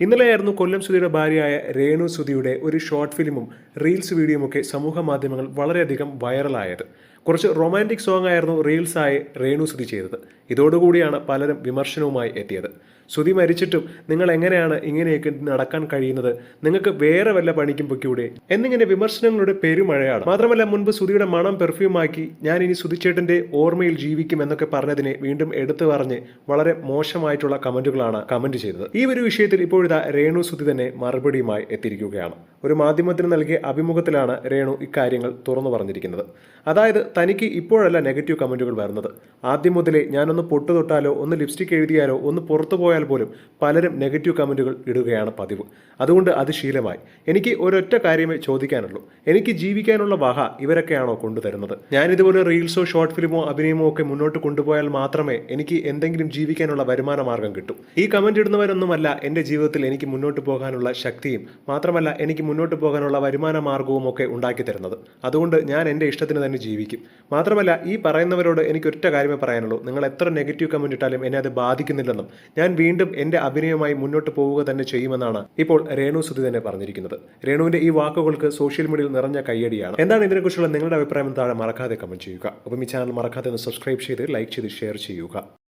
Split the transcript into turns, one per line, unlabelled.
ഇന്നലെയായിരുന്നു കൊല്ലം സുധിയുടെ ഭാര്യയായ രേണു സുധിയുടെ ഒരു ഷോർട്ട് ഫിലിമും റീൽസ് വീഡിയോയും ഒക്കെ സമൂഹ മാധ്യമങ്ങൾ വളരെയധികം വൈറലായത്. കുറച്ച് റൊമാന്റിക് സോങ് ആയിരുന്നു റീൽസായി രേണു ശ്രുതി ചെയ്തത്. ഇതോടുകൂടിയാണ് പലരും വിമർശനവുമായി എത്തിയത്. ശ്രുതി മരിച്ചിട്ടും നിങ്ങൾ എങ്ങനെയാണ് ഇങ്ങനെയൊക്കെ നടക്കാൻ കഴിയുന്നത്? നിങ്ങൾക്ക് വേറെ വല്ല പണിക്കും പൊയ്ക്കൂടെ? എന്നിങ്ങനെ വിമർശനങ്ങളുടെ പെരുമഴയാണ്. മാത്രമല്ല മുൻപ് ശ്രുതിയുടെ മണം പെർഫ്യൂമാക്കി ഞാൻ ഇനി ശ്രുതിച്ചേട്ടന്റെ ഓർമ്മയിൽ ജീവിക്കും എന്നൊക്കെ പറഞ്ഞതിനെ വീണ്ടും എടുത്തു പറഞ്ഞ് വളരെ മോശമായിട്ടുള്ള കമന്റുകളാണ് കമന്റ് ചെയ്തത്. ഈ ഒരു വിഷയത്തിൽ ഇപ്പോഴിതാ രേണു ശ്രുതി തന്നെ മറുപടിയുമായി എത്തിയിരിക്കുകയാണ്. ഒരു മാധ്യമത്തിന് നൽകിയ അഭിമുഖത്തിലാണ് രേണു ഇക്കാര്യങ്ങൾ തുറന്നു പറഞ്ഞിരിക്കുന്നത്. അതായത് തനിക്ക് ഇപ്പോഴല്ല നെഗറ്റീവ് കമന്റുകൾ വരുന്നത്. ആദ്യം മുതലേ ഞാനൊന്ന് പൊട്ടു തൊട്ടാലോ ഒന്ന് ലിപ്സ്റ്റിക് എഴുതിയാലോ ഒന്ന് പുറത്തു പോയാൽ പോലും പലരും നെഗറ്റീവ് കമന്റുകൾ ഇടുകയാണ് പതിവ്. അതുകൊണ്ട് അത് ശീലമായി. എനിക്ക് ഒരൊറ്റ കാര്യമേ ചോദിക്കാനുള്ളൂ. എനിക്ക് ജീവിക്കാനുള്ള വഹ ഇവരൊക്കെയാണോ കൊണ്ടുതരുന്നത്? ഞാനിതുപോലെ റീൽസോ ഷോർട്ട് ഫിലിമോ അഭിനയമോ ഒക്കെ മുന്നോട്ട് കൊണ്ടുപോയാൽ മാത്രമേ എനിക്ക് എന്തെങ്കിലും ജീവിക്കാനുള്ള വരുമാന മാർഗം കിട്ടൂ. ഈ കമന്റ് ഇടുന്നവരൊന്നുമല്ല എന്റെ ജീവിതത്തിൽ എനിക്ക് മുന്നോട്ട് പോകാനുള്ള ശക്തിയും മാത്രമല്ല എനിക്ക് മുന്നോട്ട് പോകാനുള്ള വരുമാന മാർഗവും ഒക്കെ ഉണ്ടാക്കി തരുന്നത്. അതുകൊണ്ട് ഞാൻ എന്റെ ഇഷ്ടത്തിന് തന്നെ ജീവിക്കും. മാത്രമല്ല ഈ പറയുന്നവരോട് എനിക്ക് ഒറ്റ കാര്യമേ പറയാനുള്ളൂ. നിങ്ങൾ എത്ര നെഗറ്റീവ് കമന്റ് ഇട്ടാലും എന്നെ അത് ബാധിക്കുന്നില്ലെന്നും ഞാൻ വീണ്ടും എന്റെ അഭിനയമായി മുന്നോട്ട് പോവുക തന്നെ ചെയ്യുമെന്നാണ് ഇപ്പോൾ രേണു സുധി തന്നെ പറഞ്ഞിരിക്കുന്നത്. രേണുവിന്റെ ഈ വാക്കുകൾക്ക് സോഷ്യൽ മീഡിയയിൽ നിറഞ്ഞ കയ്യടിയാണ്. എന്താണ് ഇതിനെക്കുറിച്ചുള്ള നിങ്ങളുടെ അഭിപ്രായം താഴെ മറക്കാതെ കമന്റ് ചെയ്യുക. അപ്പം ഈ ചാനൽ മറക്കാതെ ഒന്ന് സബ്സ്ക്രൈബ് ചെയ്ത് ലൈക്ക് ചെയ്ത് ഷെയർ ചെയ്യുക.